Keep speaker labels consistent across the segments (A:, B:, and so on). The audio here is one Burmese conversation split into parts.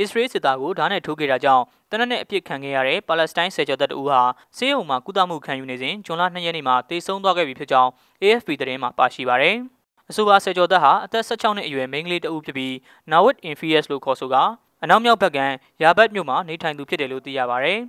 A: အစ္စရေးစစ်သားကိုဓာတ်နဲ့ထိုးခဲ့တာကြောင့်တနက်နဲ့အပြစ်ခံခဲ့ရတဲ့ပါလက်စတိုင်းဆယ်ကျော်သက်တဦးဟာဆေးရုံမှာကုသမှုခံယူနေစဉ်ဇွန်လ2ရက်နေ့မှာတေဆုံးသွားခဲ့ပြီဖြစ်ကြောင်း AFP သတင်းမှာပါရှိပါရယ်အဆိုပါဆယ်ကျော်သက်ဟာအသက်16နှစ်အရွယ်မိန်းကလေးတဦးဖြစ်ပြီး Nawid Infias လို့ခေါ်ဆိုကအနောက်မြောက်ဘက်ကရာဘတ်မြို့မှာနေထိုင်သူဖြစ်တယ်လို့သိရပါရယ်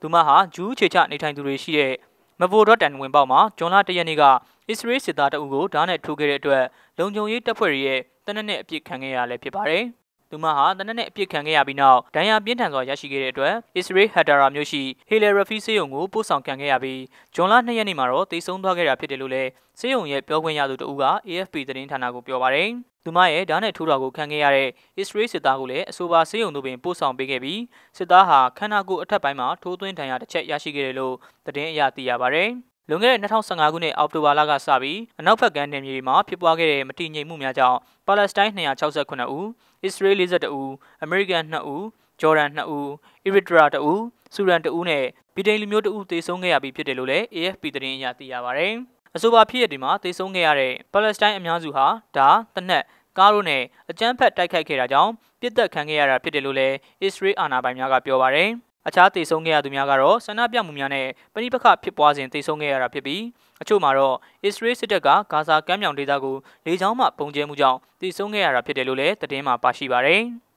A: သူမဟာဂျူးခြေချနေထိုင်သူတွေရှိတဲ့မဗိုဒတ်တန်ဝင်ပေါက်မှာဂျွန်လ၁ရက်နေ့ကအစ္စရေးစစ်သားတအုပ်ကိုဓာတ်နဲ့ထိုးခဲ့တဲ့အတွက်လုံခြုံရေးတပ်ဖွဲ့တွေရဲ့တနက်နဲ့အပြစ်ခံခဲ့ရလဲဖြစ်ပါတယ်။ သူမဟာတနက်နဲ့အပြစ်ခံခဲ့ရပြီးနောက်ဒဏ်ရာပြင်းထန်စွာရရှိခဲ့တဲ့အတွက်အစ္စရေးဟက်ဒါရာမြို့ရှိဟေလရဖီဆေးရုံကိုပို့ဆောင်ခံခဲ့ရပြီးဂျွန်လ2ရက်နေ့မှာတော့တိတ်ဆုံးသွားခဲ့တာဖြစ်တယ်လို့လည်းဆေးရုံရဲ့ပြောခွင့်ရသူတဦးက AFP သတင်းဌာနကိုပြောပါတယ်။သူမရဲ့ဓာတ်နဲ့ထိုးတာကိုခံခဲ့ရတဲ့အစ္စရေးစစ်သားကိုလည်းအဆိုပါဆေးရုံတို့ပင်ပို့ဆောင်ပေးခဲ့ပြီးစစ်သားဟာခန္ဓာကိုယ်အထက်ပိုင်းမှာထိုးသွင်းဒဏ်ရာတစ်ချက်ရရှိခဲ့တယ်လို့သတင်းအရသိရပါတယ်။ လွန်ခဲ့တဲ့2015ခုနှစ်အောက်တိုဘာလကစပြီးအနောက်ဘက်ကမ်းနယ်မြေတွေမှာဖြစ်ပွားခဲ့တဲ့မတည်ငြိမ်မှုများကြောင့်ပါလက်စတိုင်း268ဦး၊အစ္စရေး42ဦး၊အမေရိကန်2ဦး၊ဂျော်ဒန်2ဦး၊အီရီထရာ2ဦး၊ဆူဒန်2ဦးနဲ့ဗြိတိန်လူမျိုး2ဦးသေဆုံးခဲ့ရပြီးဖြစ်တယ်လို့လည်း AFP သတင်းအရသိရပါဗျ။အဆိုပါဖြစ်ရပ်တွေမှာသေဆုံးခဲ့ရတဲ့ပါလက်စတိုင်းအများစုဟာဒါတနက်ကားတို့နဲ့အကြမ်းဖက်တိုက်ခိုက်ခဲ့တာကြောင့်ပြစ်ဒတ်ခံခဲ့ရတာဖြစ်တယ်လို့လည်းအစ္စရေးအာဏာပိုင်များကပြောပါရယ် အခြားတည်ဆုံးခဲ့ရသူများကတော့ဆန္ဒပြမှုများနဲ့ပဋိပက္ခဖြစ်ပွားစဉ်တည်ဆုံးခဲ့ရတာဖြစ်ပြီးအချို့မှာတော့အစ္စရေးစစ်တပ်ကဂါဇာကမ်းမြောင်ဒေသကိုလေကြောင်းမှပုံကျဲမှုကြောင့်တည်ဆုံးခဲ့ရတာဖြစ်တယ်လို့လည်းသတင်းမှာပါရှိပါတယ်။